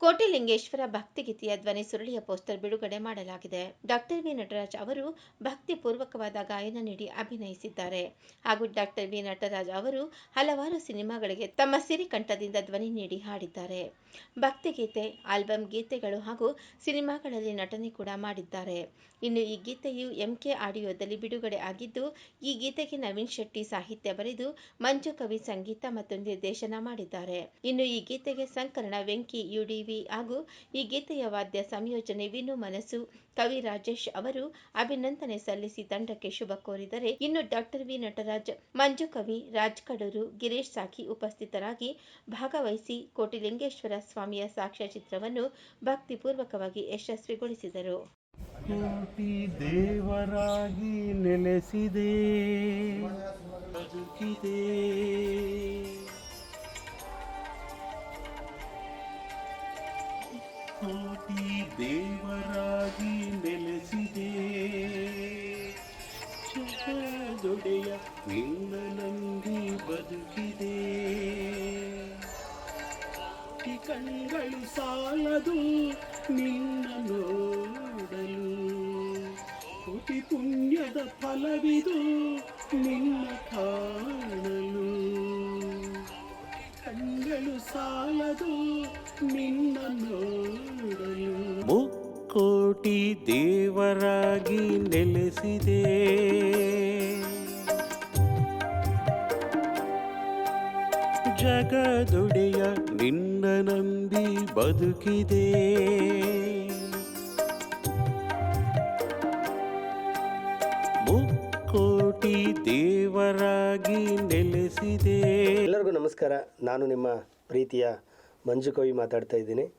ಕೋಟಿಲಿಂಗೇಶ್ವರ ಭಕ್ತಿಗೀತೆಯ ಧ್ವನಿ ಸುರುಳಿಯ ಪೋಸ್ಟರ್ ಬಿಡುಗಡೆ ಮಾಡಲಾಗಿದೆ. ಡಾಕ್ಟರ್ ವಿ ನಟರಾಜ್ ಅವರು ಭಕ್ತಿ ಪೂರ್ವಕವಾದ ಗಾಯನ ನೀಡಿ ಅಭಿನಯಿಸಿದ್ದಾರೆ. ಹಾಗೂ ಡಾಕ್ಟರ್ ವಿ ನಟರಾಜ್ ಅವರು ಹಲವಾರು ಸಿನಿಮಾಗಳಿಗೆ ತಮ್ಮ ಸಿರಿಕಂಠದಿಂದ ಧ್ವನಿ ನೀಡಿ ಹಾಡಿದ್ದಾರೆ. ಭಕ್ತಿಗೀತೆ ಆಲ್ಬಮ್ ಗೀತೆಗಳು ಹಾಗೂ ಸಿನಿಮಾಗಳಲ್ಲಿ ನಟನೆ ಕೂಡ ಮಾಡಿದ್ದಾರೆ. ಇನ್ನು ಈ ಗೀತೆಯು ಎಂಕೆ ಆಡಿಯೋದಲ್ಲಿ ಬಿಡುಗಡೆ ಆಗಿದ್ದು, ಈ ಗೀತೆಗೆ ನವೀನ್ ಶೆಟ್ಟಿ ಸಾಹಿತ್ಯ ಬರೆದು ಮಂಜು ಕವಿ ಸಂಗೀತ ಮತ್ತು ನಿರ್ದೇಶನ ಮಾಡಿದ್ದಾರೆ. ಇನ್ನು ಈ ಗೀತೆಗೆ ಸಂಕಲನ ವೆಂಕಿ ಯುಡಿವಿ ಹಾಗೂ ಈ ಗೀತೆಯ ವಾದ್ಯ ಸಂಯೋಜನೆ ವಿನು ಮನಸು ಕವಿ ರಾಜೇಶ್ ಅವರು ಅಭಿನಂದನೆ ಸಲ್ಲಿಸಿ ತಂಡಕ್ಕೆ ಶುಭ ಕೋರಿದರೆ ಇನ್ನು ಡಾಕ್ಟರ್ ವಿ ನಟರಾಜ್, ಮಂಜು ಕವಿ, ರಾಜ್ ಕಡೂರು, ಗಿರೀಶ್ ಸಾಖಿ ಉಪಸ್ಥಿತರಾಗಿ ಭಾಗವಹಿಸಿ ಕೋಟಿಲಿಂಗೇಶ್ವರ ಸ್ವಾಮಿಯ ಸಾಕ್ಷ್ಯಚಿತ್ರವನ್ನು ಭಕ್ತಿಪೂರ್ವಕವಾಗಿ ಯಶಸ್ವಿಗೊಳಿಸಿದರು. ಕೋಟಿ ದೇವರಾಗಿ ನೆಲೆಸಿದೆ. ಕೋಟಿ ದೇವರಾಗಿ ನೆಲೆಸಿದೆ. ಜಗದೊಡೆಯ ನಿನ್ನ ನಂಬಿ ಬದುಕಿದೆ. ಕಣ್ಗಳು ಸಾಲದು ನಿನ್ನ ನೋಡಲು. ಕೋಟಿ ಪುಣ್ಯದ ಫಲವಿದು ನಿನ್ನ ಕಾಣಲು. ಕಣ್ಗಳು ಸಾಲದು ನಿನ್ನ ಮುಕ್ಕೋಟಿ ದೇವರಾಗಿ ನೆಲೆಸಿದೆ. ಜಗದೊಡೆಯ ನಿನ್ನ ನಂಬಿ ಬದುಕಿದೆ. ಕೋಟಿ ದೇವರಾಗಿ ನೆಲೆಸಿದೆ. ಎಲ್ಲರಿಗೂ ನಮಸ್ಕಾರ. ನಾನು ನಿಮ್ಮ ಪ್ರೀತಿಯ ಮಂಜು ಕವಿ ಮಾತಾಡ್ತಾ ಇದ್ದೀನಿ.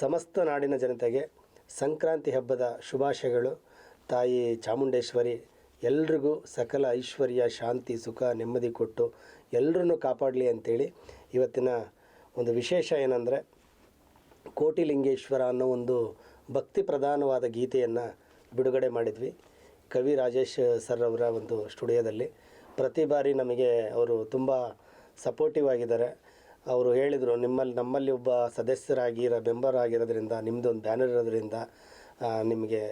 ಸಮಸ್ತ ನಾಡಿನ ಜನತೆಗೆ ಸಂಕ್ರಾಂತಿ ಹಬ್ಬದ ಶುಭಾಶಯಗಳು. ತಾಯಿ ಚಾಮುಂಡೇಶ್ವರಿ, ಎಲ್ರಿಗೂ ಸಕಲ ಐಶ್ವರ್ಯ, ಶಾಂತಿ, ಸುಖ, ನೆಮ್ಮದಿ ಕೊಟ್ಟು ಎಲ್ಲರನ್ನು ಕಾಪಾಡಲಿ ಅಂತೇಳಿ ಇವತ್ತಿನ ಒಂದು ವಿಶೇಷ ಏನಂದರೆ, ಕೋಟಿಲಿಂಗೇಶ್ವರ ಅನ್ನೋ ಒಂದು ಭಕ್ತಿ ಪ್ರಧಾನವಾದ ಗೀತೆಯನ್ನು ಬಿಡುಗಡೆ ಮಾಡಿದ್ವಿ. ಕವಿ ರಾಜೇಶ್ ಸರ್ ಅವರ ಒಂದು ಸ್ಟುಡಿಯೋದಲ್ಲಿ. ಪ್ರತಿ ಬಾರಿ ನಮಗೆ ಅವರು ತುಂಬ ಸಪೋರ್ಟಿವ್ ಆಗಿದ್ದಾರೆ. ಅವರು ಹೇಳಿದರು ನಿಮ್ಮಲ್ಲಿ ನಮ್ಮಲ್ಲಿ ಒಬ್ಬ ಸದಸ್ಯರಾಗಿರೋ ಮೆಂಬರ್ ಆಗಿರೋದ್ರಿಂದ ನಿಮ್ಮದು ಒಂದು ಬ್ಯಾನರ್ ಇರೋದ್ರಿಂದ ನಿಮಗೆ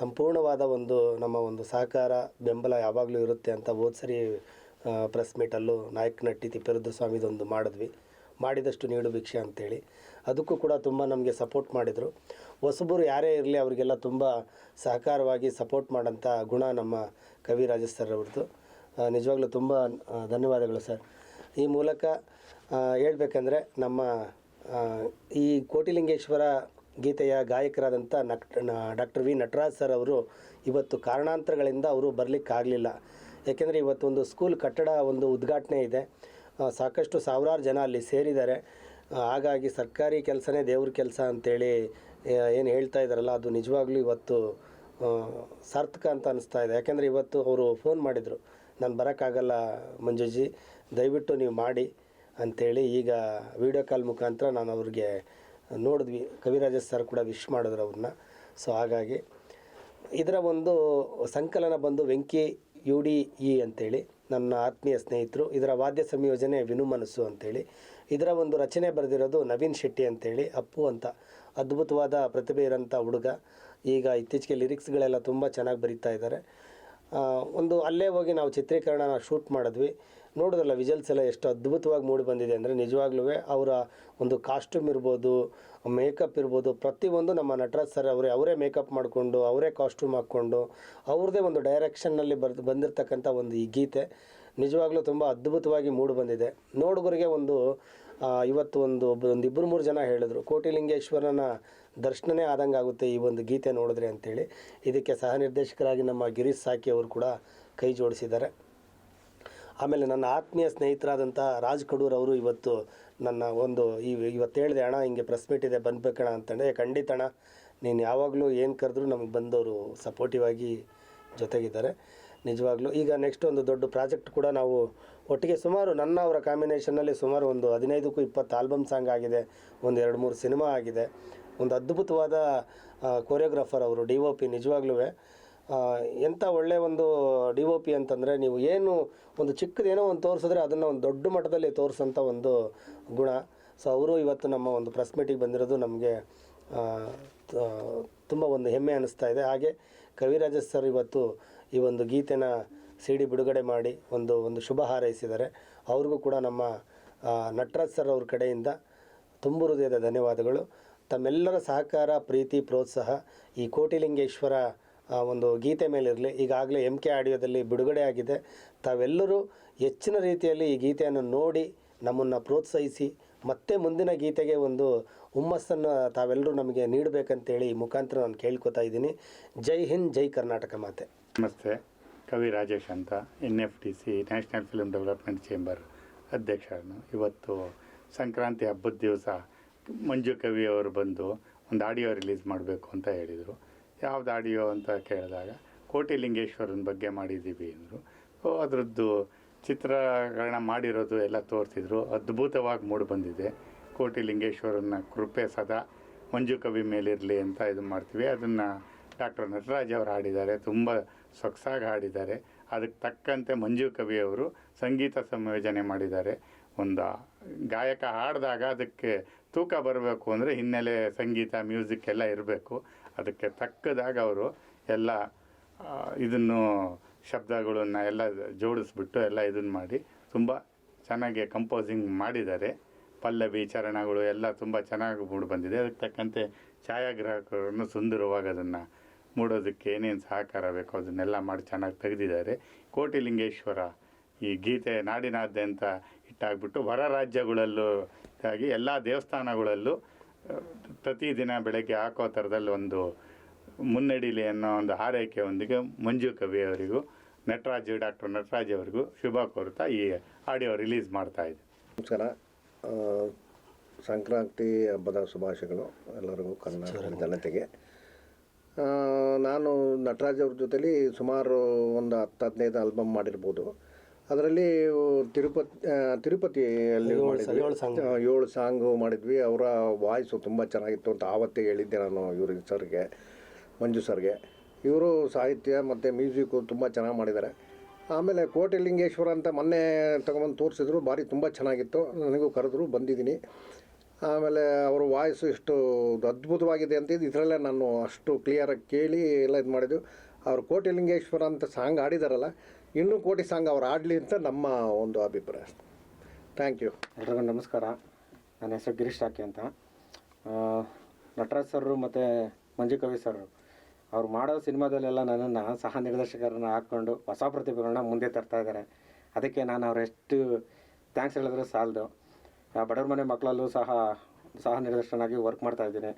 ಸಂಪೂರ್ಣವಾದ ಒಂದು, ನಮ್ಮ ಒಂದು ಸಹಕಾರ, ಬೆಂಬಲ ಯಾವಾಗಲೂ ಇರುತ್ತೆ ಅಂತ ಹೋದ ಸರಿ ಪ್ರೆಸ್ ಮೀಟಲ್ಲೂ ನಾಯಕ್ ನಟ್ಟಿ ತಿಪ್ಪೇರುದ್ರ ಸ್ವಾಮಿದೊಂದು ಮಾಡಿದ್ವಿ. ಮಾಡಿದಷ್ಟು ನೀಡು ಭಿಕ್ಷೆ ಅಂತೇಳಿ. ಅದಕ್ಕೂ ಕೂಡ ತುಂಬ ನಮಗೆ ಸಪೋರ್ಟ್ ಮಾಡಿದರು. ಹೊಸಬರು ಯಾರೇ ಇರಲಿ, ಅವರಿಗೆಲ್ಲ ತುಂಬ ಸಹಕಾರವಾಗಿ ಸಪೋರ್ಟ್ ಮಾಡೋಂಥ ಗುಣ ನಮ್ಮ ಕವಿ ಸರ್ ಅವ್ರದ್ದು. ನಿಜವಾಗ್ಲೂ ತುಂಬ ಧನ್ಯವಾದಗಳು ಸರ್. ಈ ಮೂಲಕ ಹೇಳ್ಬೇಕಂದ್ರೆ ನಮ್ಮ ಈ ಕೋಟಿಲಿಂಗೇಶ್ವರ ಗೀತೆಯ ಗಾಯಕರಾದಂಥ ನಕ್ ಡಾಕ್ಟರ್ ವಿ ನಟರಾಜ್ ಸರ್ ಅವರು ಇವತ್ತು ಕಾರಣಾಂತರಗಳಿಂದ ಅವರು ಬರಲಿಕ್ಕಾಗಲಿಲ್ಲ. ಯಾಕೆಂದರೆ ಇವತ್ತೊಂದು ಸ್ಕೂಲ್ ಕಟ್ಟಡ ಒಂದು ಉದ್ಘಾಟನೆ ಇದೆ. ಸಾಕಷ್ಟು ಸಾವಿರಾರು ಜನ ಅಲ್ಲಿ ಸೇರಿದ್ದಾರೆ. ಹಾಗಾಗಿ ಸರ್ಕಾರಿ ಕೆಲಸನೇ ದೇವ್ರ ಕೆಲಸ ಅಂತೇಳಿ ಏನು ಹೇಳ್ತಾ ಇದ್ದಾರಲ್ಲ, ಅದು ನಿಜವಾಗ್ಲೂ ಇವತ್ತು ಸಾರ್ಥಕ ಅಂತ ಅನಿಸ್ತಾ ಇದೆ. ಯಾಕೆಂದರೆ ಇವತ್ತು ಅವರು ಫೋನ್ ಮಾಡಿದರು. ನಾನು ಬರೋಕ್ಕಾಗಲ್ಲ ಮಂಜುಜಿ, ದಯವಿಟ್ಟು ನೀವು ಮಾಡಿ ಅಂಥೇಳಿ ಈಗ ವಿಡಿಯೋ ಕಾಲ್ ಮುಖಾಂತರ ನಾನು ಅವ್ರಿಗೆ ನೋಡಿದ್ವಿ. ಕವಿರಾಜ ಸರ್ ಕೂಡ ವಿಶ್ ಮಾಡಿದ್ರು ಅವ್ರನ್ನ. ಸೊ ಹಾಗಾಗಿ ಇದರ ಒಂದು ಸಂಕಲನ ಬಂದು ವೆಂಕಿ, ಯು ಡಿ ಇ ಅಂತೇಳಿ ನನ್ನ ಆತ್ಮೀಯ ಸ್ನೇಹಿತರು, ಇದರ ವಾದ್ಯ ಸಂಯೋಜನೆ ವಿನು ಮನಸ್ಸು ಅಂತೇಳಿ, ಇದರ ಒಂದು ರಚನೆ ಬರೆದಿರೋದು ನವೀನ್ ಶೆಟ್ಟಿ ಅಂತೇಳಿ, ಅಪ್ಪು ಅಂತ ಅದ್ಭುತವಾದ ಪ್ರತಿಭೆ ಇರೋಂಥ ಹುಡುಗ. ಈಗ ಇತ್ತೀಚೆಗೆ ಲಿರಿಕ್ಸ್ಗಳೆಲ್ಲ ತುಂಬ ಚೆನ್ನಾಗಿ ಬರೀತಾ ಇದ್ದಾರೆ. ಒಂದು ಅಲ್ಲೇ ಹೋಗಿ ನಾವು ಚಿತ್ರೀಕರಣ ಶೂಟ್ ಮಾಡಿದ್ವಿ. ನೋಡಿದ್ರಲ್ಲ ವಿಜಲ್ಸ್ ಎಲ್ಲ ಎಷ್ಟು ಅದ್ಭುತವಾಗಿ ಮೂಡಿ ಬಂದಿದೆ ಅಂದರೆ ನಿಜವಾಗ್ಲೂ ಅವರ ಒಂದು ಕಾಸ್ಟ್ಯೂಮ್ ಇರ್ಬೋದು ಮೇಕಪ್ ಇರ್ಬೋದು, ಪ್ರತಿಯೊಂದು ನಮ್ಮ ನಟರಾಜ್ ಸರ್ ಅವರೇ ಅವರೇ ಮೇಕಪ್ ಮಾಡಿಕೊಂಡು, ಅವರೇ ಕಾಸ್ಟ್ಯೂಮ್ ಹಾಕ್ಕೊಂಡು, ಅವ್ರದ್ದೇ ಒಂದು ಡೈರೆಕ್ಷನ್ನಲ್ಲಿ ಬರ್ದು ಬಂದಿರತಕ್ಕಂಥ ಒಂದು ಈ ಗೀತೆ ನಿಜವಾಗ್ಲೂ ತುಂಬ ಅದ್ಭುತವಾಗಿ ಮೂಡಿ ಬಂದಿದೆ. ನೋಡುಗರಿಗೆ ಒಂದು ಇವತ್ತು ಒಂದು ಒಂದು ಇಬ್ಬರು ಮೂರು ಜನ ಹೇಳಿದ್ರು, ಕೋಟಿಲಿಂಗೇಶ್ವರನ ದರ್ಶನನೇ ಆದಂಗೆ ಆಗುತ್ತೆ ಈ ಒಂದು ಗೀತೆ ನೋಡಿದ್ರೆ ಅಂತೇಳಿ. ಇದಕ್ಕೆ ಸಹ ನಿರ್ದೇಶಕರಾಗಿ ನಮ್ಮ ಗಿರೀಶ್ ಸಾಕಿ ಅವರು ಕೂಡ ಕೈ ಜೋಡಿಸಿದ್ದಾರೆ. ಆಮೇಲೆ ನನ್ನ ಆತ್ಮೀಯ ಸ್ನೇಹಿತರಾದಂಥ ರಾಜ್ ಕಡೂರ್ ಅವರು ಇವತ್ತು ನನ್ನ ಒಂದು ಈ ಇವತ್ತು ಹೇಳಿದೆ, ಅಣ್ಣ, ಹಿಂಗೆ ಪ್ರೆಸ್ ಮೀಟ್ ಇದೆ ಬಂದ್ಬೇಕಣ ಅಂತಂದರೆ ಖಂಡಿತ ಅಣ್ಣ, ನೀನು ಯಾವಾಗಲೂ ಏನು ಕರೆದ್ರೂ ನಮಗೆ ಬಂದವರು ಸಪೋರ್ಟಿವ್ ಆಗಿ ಜೊತೆಗಿದ್ದಾರೆ. ನಿಜವಾಗ್ಲೂ ಈಗ ನೆಕ್ಸ್ಟ್ ಒಂದು ದೊಡ್ಡ ಪ್ರಾಜೆಕ್ಟ್ ಕೂಡ ನಾವು ಒಟ್ಟಿಗೆ ಸುಮಾರು ನನ್ನ ಅವರ ಕಾಂಬಿನೇಷನ್ನಲ್ಲಿ ಸುಮಾರು ಒಂದು ಹದಿನೈದಕ್ಕೂ ಇಪ್ಪತ್ತು ಆಲ್ಬಮ್ ಸಾಂಗ್ ಆಗಿದೆ, ಒಂದು ಎರಡು ಮೂರು ಸಿನಿಮಾ ಆಗಿದೆ. ಒಂದು ಅದ್ಭುತವಾದ ಕೊರಿಯೋಗ್ರಾಫರ್ ಅವರು ಡಿ ಒ ಪಿ ನಿಜವಾಗ್ಲೂ ಎಂಥ ಒಳ್ಳೆಯ ಒಂದು ಡಿ ಒ ಪಿ ಅಂತಂದರೆ ನೀವು ಏನು ಒಂದು ಚಿಕ್ಕದೇನೋ ಒಂದು ತೋರಿಸಿದ್ರೆ ಅದನ್ನು ಒಂದು ದೊಡ್ಡ ಮಟ್ಟದಲ್ಲಿ ತೋರಿಸೋಂಥ ಒಂದು ಗುಣ. ಸೊ ಅವರು ಇವತ್ತು ನಮ್ಮ ಒಂದು ಪ್ರೆಸ್ ಮೀಟಿಗೆ ಬಂದಿರೋದು ನಮಗೆ ತುಂಬ ಒಂದು ಹೆಮ್ಮೆ ಅನ್ನಿಸ್ತಾ ಇದೆ. ಹಾಗೆ ಕವಿರಾಜ ಸರ್ ಇವತ್ತು ಈ ಒಂದು ಗೀತೆನ ಸಿ ಡಿ ಬಿಡುಗಡೆ ಮಾಡಿ ಒಂದು ಒಂದು ಶುಭ ಹಾರೈಸಿದ್ದಾರೆ ಅವ್ರಿಗೂ ಕೂಡ ನಮ್ಮ ನಟರಾಜ್ ಸರ್ ಅವ್ರ ಕಡೆಯಿಂದ ತುಂಬು ಹೃದಯದ ಧನ್ಯವಾದಗಳು. ತಮ್ಮೆಲ್ಲರ ಸಹಕಾರ, ಪ್ರೀತಿ, ಪ್ರೋತ್ಸಾಹ ಈ ಕೋಟಿಲಿಂಗೇಶ್ವರ ಒಂದು ಗೀತೆ ಮೇಲಿರಲಿ. ಈಗಾಗಲೇ ಎಂ ಕೆ ಆಡಿಯೋದಲ್ಲಿ ಬಿಡುಗಡೆ ಆಗಿದೆ. ತಾವೆಲ್ಲರೂ ಹೆಚ್ಚಿನ ರೀತಿಯಲ್ಲಿ ಈ ಗೀತೆಯನ್ನು ನೋಡಿ ನಮ್ಮನ್ನು ಪ್ರೋತ್ಸಾಹಿಸಿ, ಮತ್ತೆ ಮುಂದಿನ ಗೀತೆಗೆ ಒಂದು ಹುಮ್ಮಸ್ಸನ್ನು ತಾವೆಲ್ಲರೂ ನಮಗೆ ನೀಡಬೇಕಂತೇಳಿ ಈ ಮುಖಾಂತರ ನಾನು ಕೇಳ್ಕೊತಾ ಇದ್ದೀನಿ. ಜೈ ಹಿಂದ್, ಜೈ ಕರ್ನಾಟಕ ಮಾತೆ. ನಮಸ್ತೆ. ಕವಿ ರಾಜೇಶ್ ಅಂತ N F T C national film development chamber ಅಧ್ಯಕ್ಷರನ್ನು. ಇವತ್ತು ಸಂಕ್ರಾಂತಿ ಹಬ್ಬದ ದಿವಸ ಮಂಜು ಕವಿ ಅವರು ಬಂದು ಒಂದು ಆಡಿಯೋ ರಿಲೀಸ್ ಮಾಡಬೇಕು ಅಂತ ಹೇಳಿದರು. ಯಾವ್ದು ಆಡಿಯೋ ಅಂತ ಕೇಳಿದಾಗ ಕೋಟಿ ಲಿಂಗೇಶ್ವರನ ಬಗ್ಗೆ ಮಾಡಿದ್ದೀವಿ ಅಂದರು. ಅದರದ್ದು ಚಿತ್ರೀಕರಣ ಮಾಡಿರೋದು ಎಲ್ಲ ತೋರಿಸಿದ್ರು. ಅದ್ಭುತವಾಗಿ ಮೂಡಿ ಬಂದಿದೆ. ಕೋಟಿ ಲಿಂಗೇಶ್ವರನ ಕೃಪೆ ಸದಾ ಮಂಜು ಕವಿ ಮೇಲಿರಲಿ ಅಂತ ಇದು ಮಾಡ್ತೀವಿ. ಅದನ್ನು ಡಾಕ್ಟರ್ ನಟರಾಜ್ ಅವರು ಹಾಡಿದ್ದಾರೆ, ತುಂಬ ಸೊಗಸಾಗಿ ಹಾಡಿದ್ದಾರೆ. ಅದಕ್ಕೆ ತಕ್ಕಂತೆ ಮಂಜು ಕವಿ ಅವರು ಸಂಗೀತ ಸಂಯೋಜನೆ ಮಾಡಿದ್ದಾರೆ. ಒಂದು ಗಾಯಕ ಹಾಡಿದಾಗ ಅದಕ್ಕೆ ತೂಕ ಬರಬೇಕು ಅಂದರೆ ಹಿನ್ನೆಲೆ ಸಂಗೀತ, ಮ್ಯೂಸಿಕ್ ಎಲ್ಲ ಇರಬೇಕು. ಅದಕ್ಕೆ ತಕ್ಕದಾಗ ಅವರು ಎಲ್ಲ ಇದನ್ನು, ಶಬ್ದಗಳನ್ನು ಎಲ್ಲ ಜೋಡಿಸ್ಬಿಟ್ಟು ಎಲ್ಲ ಇದನ್ನು ಮಾಡಿ ತುಂಬ ಚೆನ್ನಾಗಿ ಕಂಪೋಸಿಂಗ್ ಮಾಡಿದ್ದಾರೆ. ಪಲ್ಲವಿ, ಚರಣಗಳು ಎಲ್ಲ ತುಂಬ ಚೆನ್ನಾಗಿ ಮೂಡಿ ಬಂದಿದೆ. ಅದಕ್ಕೆ ತಕ್ಕಂತೆ ಛಾಯಾಗ್ರಾಹಕರನ್ನು ಸುಂದರವಾಗಿ ಅದನ್ನು ಮೂಡೋದಕ್ಕೆ ಏನೇನು ಸಹಕಾರ ಬೇಕೋ ಅದನ್ನೆಲ್ಲ ಮಾಡಿ ಚೆನ್ನಾಗಿ ತೆಗೆದಿದ್ದಾರೆ. ಕೋಟಿಲಿಂಗೇಶ್ವರ ಈ ಗೀತೆ ನಾಡಿನಾದ್ಯಂತ ಇಟ್ಟಾಗ್ಬಿಟ್ಟು ಹೊರ ರಾಜ್ಯಗಳಲ್ಲೂ ಆಗಿ ಎಲ್ಲ ದೇವಸ್ಥಾನಗಳಲ್ಲೂ ಪ್ರತಿದಿನ ಬೆಳಗ್ಗೆ ಹಾಕೋ ಥರದಲ್ಲಿ ಒಂದು ಮುನ್ನಡೀಲಿ ಅನ್ನೋ ಒಂದು ಆರೈಕೆಯೊಂದಿಗೆ ಮಂಜು ಕವಿ ಅವರಿಗೂ ನಟರಾಜ್ ಡಾಕ್ಟರ್ ನಟರಾಜ್ ಅವರಿಗೂ ಶುಭ ಕೋರ್ತಾ ಈ ಆಡಿಯೋ ರಿಲೀಸ್ ಮಾಡ್ತಾ ಇದೆ. ನಮಸ್ಕಾರ. ಸಂಕ್ರಾಂತಿ ಹಬ್ಬದ ಶುಭಾಶಯಗಳು ಎಲ್ಲರಿಗೂ ಕನ್ನಡ ಜನತೆಗೆ. ನಾನು ನಟರಾಜ್ ಅವ್ರ ಜೊತೆಲಿ ಸುಮಾರು ಒಂದು ಹತ್ತು ಹದಿನೈದು ಆಲ್ಬಮ್ ಮಾಡಿರ್ಬೋದು. ಅದರಲ್ಲಿ ತಿರುಪತಿ ತಿರುಪತಿಯಲ್ಲಿ ಏಳು ಮಾಡಿದ್ವಿ. ಸಾಂಗು ಮಾಡಿದ್ವಿ. ಅವರ ವಾಯ್ಸು ತುಂಬ ಚೆನ್ನಾಗಿತ್ತು ಅಂತ ಆವತ್ತೇ ಹೇಳಿದ್ದೆ ನಾನು ಇವ್ರಿಗೆ ಸರ್ಗೆ ಮಂಜು ಸರ್ಗೆ. ಇವರು ಸಾಹಿತ್ಯ ಮತ್ತು ಮ್ಯೂಸಿಕ್ಕು ತುಂಬ ಚೆನ್ನಾಗಿ ಮಾಡಿದ್ದಾರೆ. ಆಮೇಲೆ ಕೋಟಿಲಿಂಗೇಶ್ವರ ಅಂತ ಮೊನ್ನೆ ತಗೊಂಬಂದು ತೋರಿಸಿದ್ರು. ಭಾರಿ ತುಂಬ ಚೆನ್ನಾಗಿತ್ತು. ನನಗೂ ಕರೆದ್ರು ಬಂದಿದ್ದೀನಿ. ಆಮೇಲೆ ಅವ್ರ ವಾಯ್ಸು ಇಷ್ಟು ಅದ್ಭುತವಾಗಿದೆ ಅಂತ ಇದರಲ್ಲೇ ನಾನು ಅಷ್ಟು ಕ್ಲಿಯರಾಗಿ ಕೇಳಿ ಎಲ್ಲ ಇದು ಮಾಡಿದ್ವಿ ಅವರು ಕೋಟಿ ಲಿಂಗೇಶ್ವರ ಅಂತ ಸಾಂಗ್ ಆಡಿದಾರಲ್ಲ ಇನ್ನೂ ಕೋಟಿ ಸಾಂಗ್ ಅವ್ರು ಆಡಲಿ ಅಂತ ನಮ್ಮ ಒಂದು ಅಭಿಪ್ರಾಯ ಥ್ಯಾಂಕ್ ಯು ಎಲ್ರಿಗೂ ನಮಸ್ಕಾರ. ನನ್ನ ಹೆಸರು ಗಿರೀಶ್ ರಾಕಿ ಅಂತ. ನಟರಾಜ್ ಸರ್ ಮತ್ತು ಮಂಜು ಕವಿ ಸರ್ ಅವ್ರು ಮಾಡೋ ಸಿನಿಮಾದಲ್ಲೆಲ್ಲ ನನ್ನನ್ನು ಸಹ ನಿರ್ದೇಶಕರನ್ನ ಹಾಕ್ಕೊಂಡು ಹೊಸ ಪ್ರತಿಭೆಗಳನ್ನ ಮುಂದೆ ತರ್ತಾ ಇದ್ದಾರೆ ಅದಕ್ಕೆ ನಾನು ಅವ್ರು ಎಷ್ಟು ಥ್ಯಾಂಕ್ಸ್ ಹೇಳಿದ್ರೆ ಸಾಲದು. ಬಡವ್ರ ಮನೆ ಮಕ್ಕಳಲ್ಲೂ ಸಹ ಸಹ ನಿರ್ದೇಶನಾಗಿ ವರ್ಕ್ ಮಾಡ್ತಾ ಇದ್ದೀನಿ.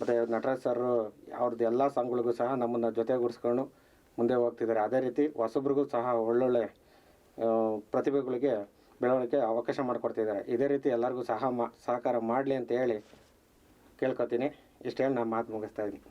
ಮತ್ತು ನಟರಾಜ್ ಸರ್ ಅವ್ರದ್ದು ಎಲ್ಲ ಸಾಂಗ್ಗಳಿಗೂ ಸಹ ನಮ್ಮನ್ನು ಜೊತೆಗೂಡಿಸ್ಕೊಂಡು ಮುಂದೆ ಹೋಗ್ತಿದ್ದಾರೆ. ಅದೇ ರೀತಿ ಹೊಸಬ್ರಿಗೂ ಸಹ ಒಳ್ಳೊಳ್ಳೆ ಪ್ರತಿಭೆಗಳಿಗೆ ಬೆಳವಣಿಗೆ ಅವಕಾಶ ಮಾಡಿಕೊಡ್ತಿದ್ದಾರೆ. ಇದೇ ರೀತಿ ಎಲ್ಲರಿಗೂ ಸಹ ಮಾ, ಸಹಕಾರ ಮಾಡಲಿ ಅಂತ ಹೇಳಿ ಕೇಳ್ಕೊತೀನಿ. ಇಷ್ಟು ನಾನು ಮಾತು ಮುಗಿಸ್ತಾ ಇದ್ದೀನಿ.